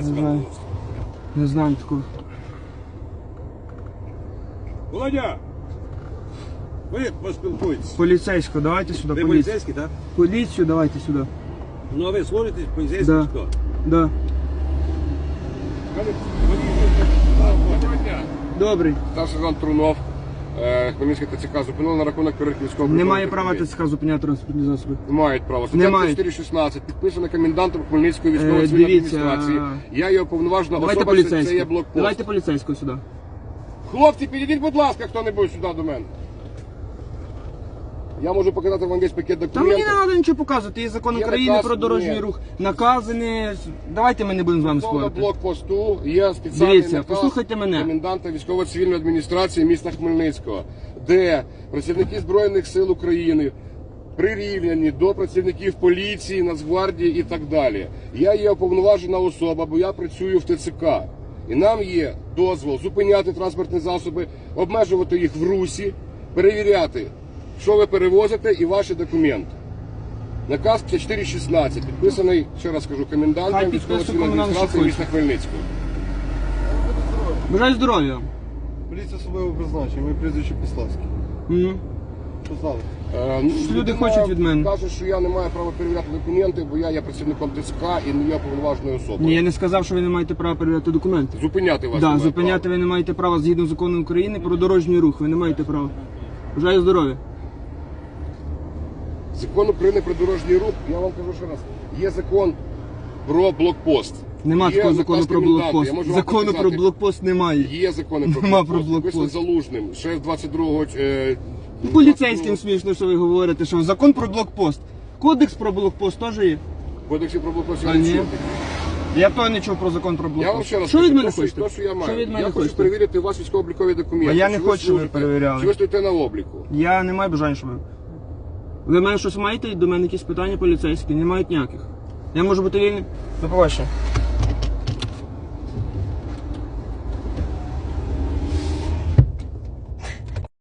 Не знаю. Не знаю такого. Володя! Ви поспілкуйтесь. Поліцейського, давайте сюди, Ви поліцію. поліцейський, так? Поліцію давайте сюди. Ну а ви служите поліцейський Да. хто? Да. Добрий. Старший сержант Трунов, Е, Хмельницька ТЦК зупинили на рахунок перевірки військового. Немає права ТЦК зупиняти транспортні засоби. Не мають права. Не Стаття мають. 416, підписана комендантом Хмельницької Е, військової цивільної дивіться, адміністрації. Я його уповноважена Давайте особа, це- це є блокпост. Давайте поліцейського сюди. Хлопці, підійдіть, будь ласка, хто-небудь сюди до мене. Я можу показати вам весь пакет Та мені не треба нічого показувати. Є закон Є України наказ, про дорожній ні. рух. Накази не... Давайте ми не будемо з вами Стосовно спорити. блокпосту є спеціальний Дивіться, наказ послухайте мене. коменданта військово-цивільної адміністрації міста Хмельницького, де працівники Збройних сил України прирівняні до працівників поліції, Нацгвардії і так далі. Я є уповноважена особа, бо я працюю в ТЦК. І нам є дозвол зупиняти транспортні засоби, обмежувати їх в русі, перевіряти, що ви перевозите і ваші документи. Наказ 5416, підписаний, ще раз кажу, комендантом військово-цивільної адміністрації міста Хмельницького. Бажаю здоров'я. Поліція особливо призначення, моє прізвище Пославське. М. Що? Е, ну, Що люди людина хочуть від мене? Каже, що я не маю права перевіряти документи, бо я є працівником ТЦК і не є повноважною особою. Ні, я не сказав, що ви не маєте права перевіряти документи. Зупиняти вас. Да, немає зупиняти права. ви не маєте права згідно закону України про дорожній рух. Ви не маєте права. Бажаю здоров'я. Закон України про дорожній рух, я вам кажу ще раз, є закон про блокпост. Нема Є такого наказ закону про коменданта, блокпост. можу вам Закону про показати. блокпост немає. Є закони про Нема блокпост. про блокпост. Написано залужним. Ще з 22-го... Е, Ну, Поліцейським смішно, що ви говорите, що закон про блокпост. Кодекс про блокпост теж є. Кодексі про блокпост я не ні. чув. Я того не чув про закон про блокпост. Я вам ще раз що кажу, від мене то, що- хочете? то, що я маю. Що від мене я хочу хочете? перевірити у вас військово-облікові документи. А я не Чи хочу, щоб ви служите? перевіряли. Чи ви стоїте на обліку? Я не маю бажання, щоб ви. Ви мене щось маєте до мене якісь питання поліцейські? Не мають ніяких. Я можу бути вільним? До побачення.